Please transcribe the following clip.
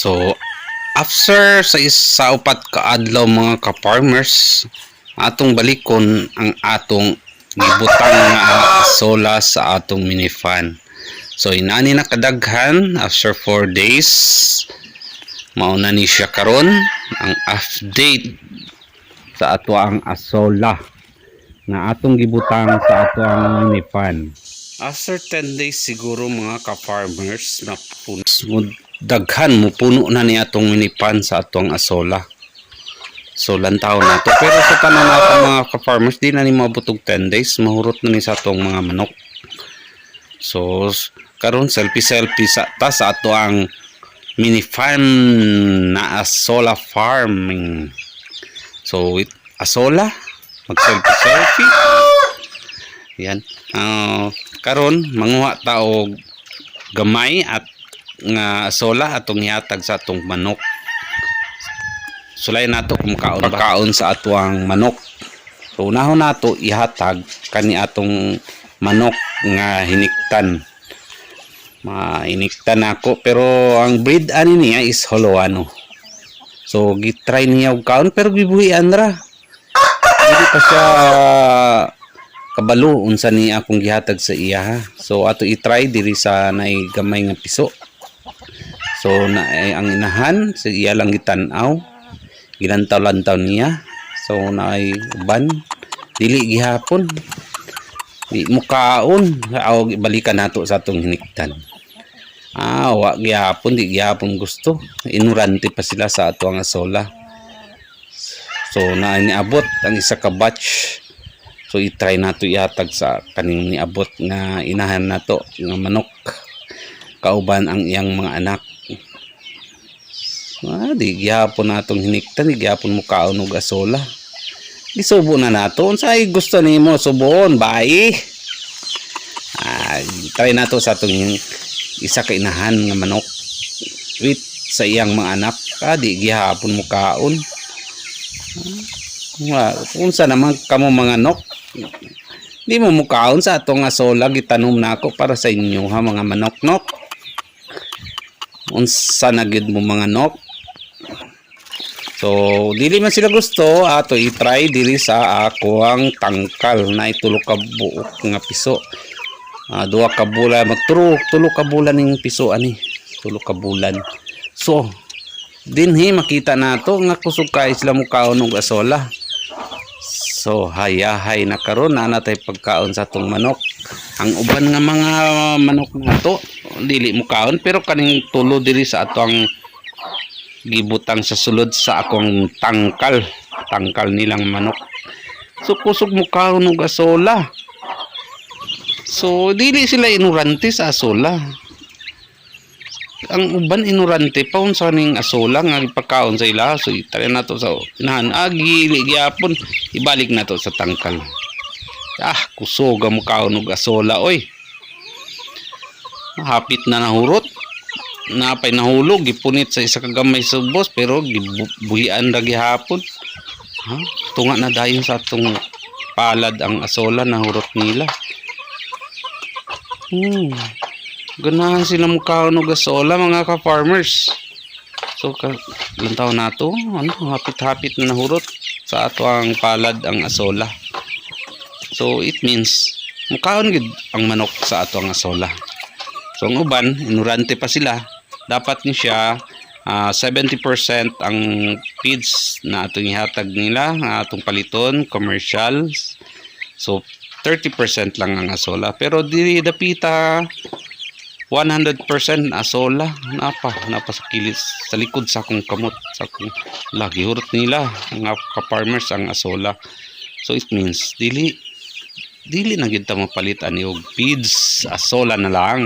So, after sa isa upat ka adlaw mga ka-farmers, atong balikon ang atong gibutang nga sola sa atong minifan. So, inani na kadaghan after 4 days. Mauna ni siya karon ang update sa ato ang asola na atong gibutang sa ato ang minifan. After 10 days siguro mga ka-farmers na puno daghan mo puno na ni atong minipan sa atong asola. So lantaw na to. Pero sa tanan nato mga ka-farmers, di na ni mabutog 10 days, mahurot na ni sa atong mga manok. So karon selfie selfie sa ta sa ato ang mini farm na asola farming. So with asola, mag selfie selfie. Yan. Ah, karon manguha ta og gamay at nga sola atong ihatag sa atong manok. Sulay nato kung kaon ba kaon sa atuang manok. So unahon nato ihatag kani atong manok nga hiniktan. Mainiktan ako pero ang breed ani niya is Holowano. So gitry niya og kaon pero gibuhian ra. Hindi pa siya kabalo unsa ni akong gihatag sa iya ha. So ato i-try diri sa nay gamay nga piso. So na eh, ang inahan sa iya lang gitan-aw. Gilantaw-lantaw niya. So na ay uban dili gihapon. Di mo kaon. Aw balikan nato sa atong hiniktan. Ah, wa gihapon, di gihapon gusto. Inurante pa sila sa ato ang asola. So na niabot ang isa ka batch. So i-try nato ihatag sa kaning niabot nga inahan nato nga manok. Kauban ang iyang mga anak. Ah, di gyapon natong hiniktan, di gyapon mo kaon og asola. Isubo na nato. Unsay gusto nimo subuon, bai? Ah, try nato sa atong isa ka inahan nga manok with sa iyang mga anak. Ah, di gihapon mo kaon. Wa, unsa naman kamo mga nok? Di mo mukaon sa atong asola gitanom nako para sa inyo ha mga manok nok. Unsa na gid mo mga nok? So, dili man sila gusto ato i-try diri sa ako ang tangkal na itulo ka buok nga piso. Ah, duha ka bulan magturo tulo ka bulan ning piso ani. Tulo ka bulan. So, dinhi makita nato nga kusog kay sila mukaon og asola. So, hayahay na karon na natay pagkaon sa atong manok. Ang uban nga mga manok nato dili mukaon pero kaning tulo diri sa atong gibutang sa sulod sa akong tangkal. Tangkal nilang manok. So kusog mo kaon og asola so dili sila inurante sa asola. Ang uban inurante pa unsa ning asola nga ipakaon sa ila. So itali nato sa inahan. Agi gyapon ibalik nato sa tangkal. Ah kusog mo kaon og asola oy. Hapit na nahurot napay nahulog gipunit sa isa ka gamay sa boss pero gibuhian ra gihapon. Ha? Tunga na dayon sa atong palad ang asola nahurot nila. Hmm. Ganahan sila mukhaon og asola mga ka-farmers. So ka lantaw nato ano hapit-hapit na nahurot sa ato ang palad ang asola. So it means mukhaon gid ang manok sa ato ang asola. So ang uban, inurante pa sila. Dapat ni siya ah, 70% ang feeds na atong ihatag nila, nga atong paliton, commercial. So 30% lang ang asola. Pero diri dapita 100% asola. Napa, napa sa kilis, sa likod sa akong kamot, sa akong lagi hurot nila, mga ka-farmers ang asola. So it means, dili, dili na gid ta mapalit ani og feeds, asola na lang.